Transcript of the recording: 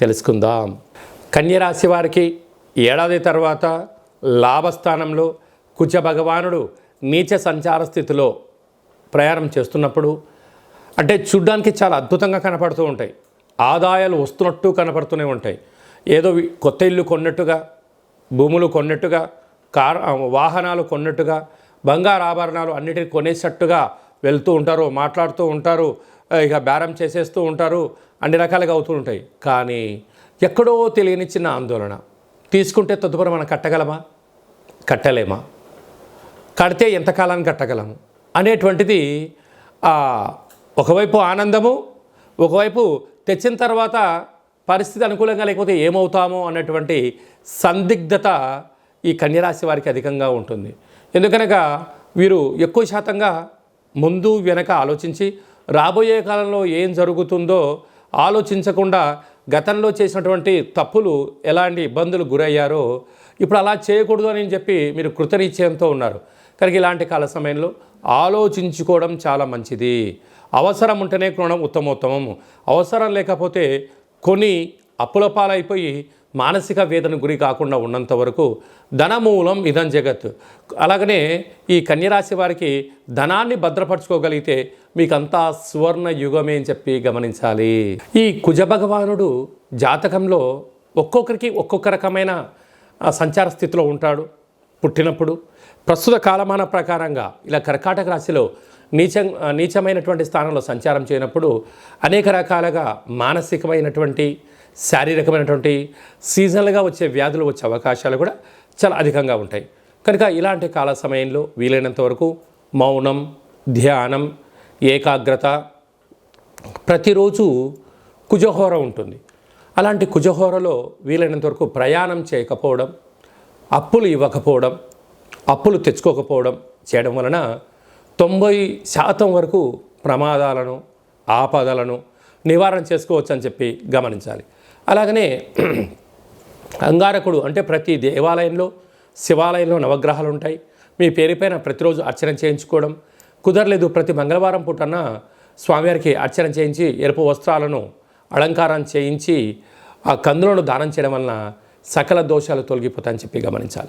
తెలుసుకుందాం. కన్యరాశి వారికి ఏడాది తర్వాత లాభస్థానంలో కుచ భగవానుడు నీచ సంచార స్థితిలో ప్రయాణం చేస్తున్నప్పుడు అంటే చూడ్డానికి చాలా అద్భుతంగా కనపడుతూ ఉంటాయి. ఆదాయాలు వస్తున్నట్టు కనపడుతూనే ఉంటాయి. ఏదో కొత్త ఇల్లు కొన్నట్టుగా భూములు కొన్నట్టుగా కార్ వాహనాలు కొన్నట్టుగా బంగారు ఆభరణాలు అన్నిటిని కొనేసట్టుగా వెళ్తూ ఉంటారు మాట్లాడుతూ ఉంటారు ఇక బేరం చేసేస్తూ ఉంటారు అన్ని రకాలుగా అవుతూ ఉంటాయి. కానీ ఎక్కడో తెలియని చిన్న ఆందోళన. తీసుకుంటే తదుపరి మనం కట్టగలమా? కట్టలేమా? కడితే ఎంతకాలాన్ని కట్టగలము? అనేటువంటిది ఒకవైపు ఆనందము ఒకవైపు తెచ్చిన తర్వాత పరిస్థితి అనుకూలంగా లేకపోతే ఏమవుతామో అన్నటువంటి సందిగ్ధత ఈ కన్యరాశి వారికి అధికంగా ఉంటుంది. ఎందుకనగా వీరు ఎక్కువ శాతంగా ముందు వెనక ఆలోచించి రాబోయే కాలంలో ఏం జరుగుతుందో ఆలోచించకుండా గతంలో చేసినటువంటి తప్పులు ఎలాంటి ఇబ్బందులు గురయ్యారో ఇప్పుడు అలా చేయకూడదు అని చెప్పి మీరు కృతనిశ్చయంతో ఉన్నారు. కనుక ఇలాంటి కాల సమయంలో ఆలోచించుకోవడం చాలా మంచిది. అవసరం ఉంటేనే కొనడం ఉత్తమోత్తమము అవసరం లేకపోతే కొని అప్పుల పాలైపోయి మానసిక వేదన గురి కాకుండా ఉన్నంత వరకు ధనమూలం ఇదం జగత్. అలాగనే ఈ కన్యరాశి వారికి ధనాన్ని భద్రపరచుకోగలిగితే మీకంతా సువర్ణ యుగమే అని చెప్పి గమనించాలి. ఈ కుజ భగవానుడు జాతకంలో ఒక్కొక్కరికి ఒక్కొక్క రకమైన సంచార స్థితిలో ఉంటాడు. పుట్టినప్పుడు ప్రస్తుత కాలమాన ప్రకారంగా ఇలా కర్కాటక రాశిలో నీచ నీచమైనటువంటి స్థానంలో సంచారం చేయనప్పుడు అనేక రకాలుగా మానసికమైనటువంటి శారీరకమైనటువంటి సీజనల్గా వచ్చే వ్యాధులు వచ్చే అవకాశాలు కూడా చాలా అధికంగా ఉంటాయి. కనుక ఇలాంటి కాల సమయంలో వీలైనంత వరకు మౌనం ధ్యానం ఏకాగ్రత ప్రతిరోజు కుజహోర ఉంటుంది. అలాంటి కుజహోరలో వీలైనంత వరకు ప్రయాణం చేయకపోవడం అప్పులు ఇవ్వకపోవడం అప్పులు తెచ్చుకోకపోవడం చేయడం వలన తొంభై శాతం వరకు ప్రమాదాలను ఆపదలను నివారణ చేసుకోవచ్చు అని చెప్పి గమనించాలి. అలాగనే అంగారకుడు అంటే ప్రతి దేవాలయంలో శివాలయంలో నవగ్రహాలు ఉంటాయి మీ పేరుపైన ప్రతిరోజు అర్చన చేయించుకోవడం. కుదరలేదు ప్రతి మంగళవారం పూటన స్వామివారికి అర్చన చేయించి ఎరుపు వస్త్రాలను అలంకారం చేయించి ఆ కందులను దానం చేయడం వలన సకల దోషాలు తొలగిపోతాయని చెప్పి గమనించాలి.